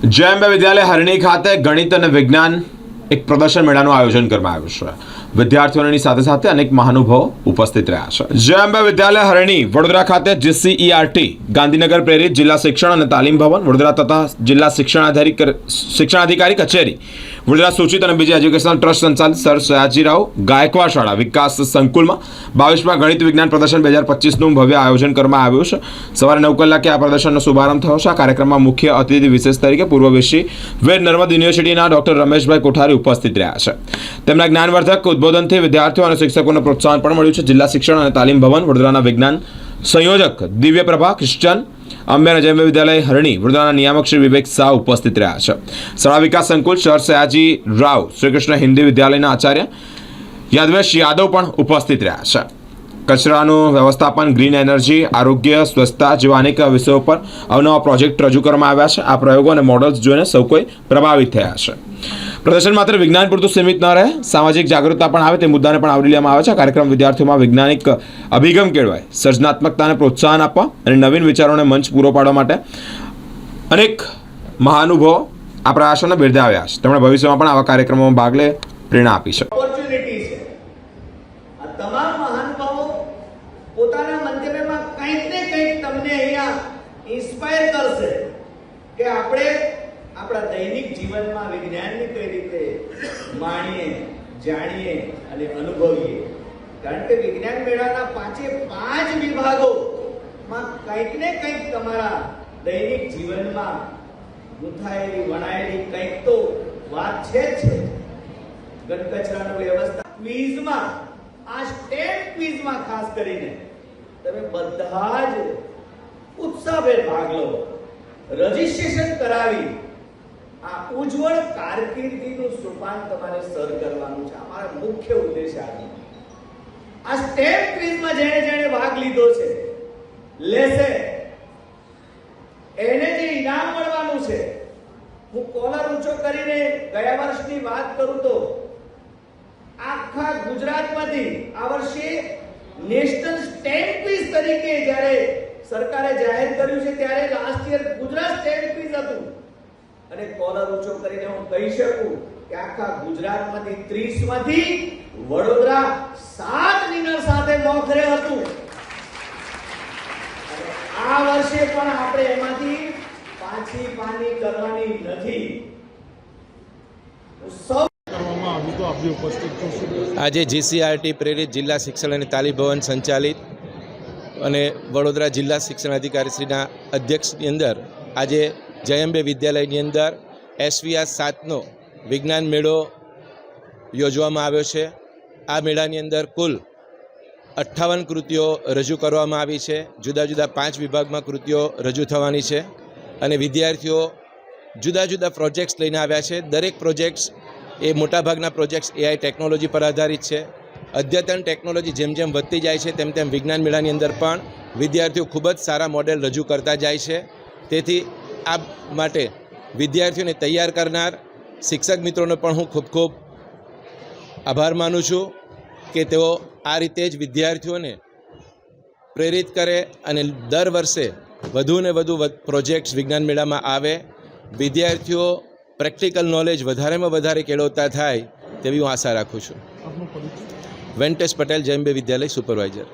જય અંબે વિદ્યાલય હરણી ખાતે ગણિત અને વિજ્ઞાન એક પ્રદર્શન મેળાનું આયોજન કરવામાં આવ્યું છે. વિદ્યાર્થીઓની સાથે સાથે અનેક મહાનુભાવો ઉપસ્થિત રહ્યા છે. જય વિદ્યાલય હરણી, વડોદરા ખાતે જીસીઈઆરટી, ગાંધીનગર પ્રેરિત જિલ્લા શિક્ષણ અને તાલીમ ભવન, વડોદરા તથા જિલ્લા શિક્ષણાધિકારી શિક્ષણાધિકારી કચેરી. વડોદરા સૂચિત અને બીજી એજ્યુકેશનલ ટ્રસ્ટ સંચાલિત સર સયાજીરાવ ગાયકવાડ શાળા, વિકાસ સંકુલમાં બાવીસમાં ગણિત વિજ્ઞાન પ્રદર્શન બે હજાર પચીસનું ભવ્ય આયોજન કરવામાં આવ્યું છે. સવારે નવ કલાકે આ પ્રદર્શનનો શુભારંભ થયો છે. આ કાર્યક્રમમાં મુખ્ય અતિથિ વિશેષ તરીકે પૂર્વ વિશી વેદ નર્મદ યુનિવર્સિટીના ડોક્ટર રમેશભાઈ કોઠારી ઉપસ્થિત રહ્યા છે. તેમના જ્ઞાનવર્ધક ઉદ્બોધનથી વિદ્યાર્થીઓ અને શિક્ષકોને પ્રોત્સાહન પણ મળ્યું છે. જિલ્લા શિક્ષણ અને તાલીમ ભવન, વડોદરાના વિજ્ઞાન સંયોજક દિવ્ય પ્રભા ક્રિશ્ચન અંબેના જૈન વિદ્યાલય હરણી, વડોદરાના નિયામક શ્રી વિવેક શાહ ઉપસ્થિત રહ્યા છે. શાળા વિકાસ સંકુલ સર સયાજી રાવ, શ્રીકૃષ્ણ હિન્દી વિદ્યાલયના આચાર્ય યાદવેશ યાદવ પણ ઉપસ્થિત રહ્યા છે. કચરાનું વ્યવસ્થાપન, ગ્રીન એનર્જી, આરોગ્ય, સ્વચ્છતા જેવા અનેક વિષયો પર અવનવા પ્રોજેક્ટ રજૂ કરવામાં આવ્યા છે. આ પ્રયોગો અને મોડલ્સ જોઈને સૌ કોઈ પ્રભાવિત થયા છે. પ્રદર્શન માત્ર વિજ્ઞાન પૂરતું સીમિત ન રહે, સામાજિક જાગૃતતા પણ આવે, તે મુદ્દાને પણ આવરી લેવામાં આવે છે. કાર્યક્રમ વિદ્યાર્થીઓમાં વૈજ્ઞાનિક અભિગમ કેળવાય. સર્જનાત્મકતાને પ્રોત્સાહન આપવા અને નવીન વિચારોને મંચ પૂરો પાડવા માટે અનેક મહાનુભવો આ પ્રયાસોને બિરદાવ્યા છે. તેમણે ભવિષ્યમાં પણ આવા કાર્યક્રમોમાં ભાગ લે, પ્રેરણા આપી છે. આપણે આપણા દૈનિક જીવનમાં વિજ્ઞાનને કઈ રીતે માણીએ, જાણીએ અને અનુભવીએ? કારણ કે વિજ્ઞાન મેળાના પાંચે પાંચ વિભાગોમાં કંઈક ને કંઈક તમારા દૈનિક જીવનમાં ગૂંથાયેલી, વણાયેલી કંઈક તો વાત છે જ છે. ગણકચરાનું વ્યવસ્થા. ક્વિઝમાં, આ સ્ટેટ ક્વિઝમાં ખાસ કરીને તમે બધા જ ઉત્સાહભેર ભાગ લો. રજીસ્ટ્રેશન કરાવી આ ઉજ્જવળ કારકિર્દીનું સોપાન તમારે સર કરવાનું છે. અમારો મુખ્ય ઉદ્દેશ આ આ સ્ટેટ ક્વિઝમાં જેણે જેણે ભાગ લીધો છે, લેશે. એને જે ઇનામ મળવાનું છે, હું કોલર ઊંચો કરીને ગયા વર્ષની વાત કરું તો, આખા ગુજરાતમાંથી આ વર્ષે નેશનલ સ્ટેમ્પ ક્વિઝ તરીકે જ્યારે સરકારે જાહેર કર્યું છે, ત્યારે last year Gujarat stamp quiz હતું. અને કોલર ઊંચો કરીને હું કહી શકું કે આખા ગુજરાતમાંથી 30 માંથી વડોદરા સાત વિનર સાથે મોખરે હતું. આ વર્ષે પણ આપણે એમાંથી પાછી પાની કરવાની નથી. આજે જીસીઆરટી પ્રેરિત જિલ્લા શિક્ષણ અને તાલીમ ભવન સંચાલિત અને વડોદરા જિલ્લા શિક્ષણ અધિકારીશ્રીના અધ્યક્ષની અંદર આજે જયંબે વિદ્યાલયની અંદર એસવીઆર સાતનો વિજ્ઞાન મેળો યોજવામાં આવ્યો છે. આ મેળાની અંદર કુલ અઠ્ઠાવન કૃતિઓ રજૂ કરવામાં આવી છે. જુદા જુદા પાંચ વિભાગમાં કૃતિઓ રજૂ થવાની છે અને વિદ્યાર્થીઓ જુદા જુદા પ્રોજેક્ટ્સ લઈને આવ્યા છે. દરેક પ્રોજેક્ટ્સ એ મોટાભાગના પ્રોજેક્ટ્સ એઆઈ ટેકનોલોજી પર આધારિત છે. અદ્યતન ટેકનોલોજી જેમ જેમ વધતી જાય છે, તેમ તેમ વિજ્ઞાન મેળાની અંદર પણ વિદ્યાર્થીઓ ખૂબ જ સારા મોડેલ રજૂ કરતા જાય છે. તેથી આ માટે વિદ્યાર્થીઓને તૈયાર કરનાર શિક્ષક મિત્રોનો પણ હું ખૂબ ખૂબ આભાર માનું છું કે તેઓ આ રીતે જ વિદ્યાર્થીઓને પ્રેરિત કરે અને દર વર્ષે વધુ ને વધુ પ્રોજેક્ટ્સ વિજ્ઞાન મેળામાં આવે. વિદ્યાર્થીઓ પ્રેક્ટિકલ નોલેજ વધારેમાં વધારે કેળવતા થાય તેવી હું આશા રાખું છું. વેંકટેશ પટેલ જૈમ્બે વિદ્યાલય સુપરવાઇઝર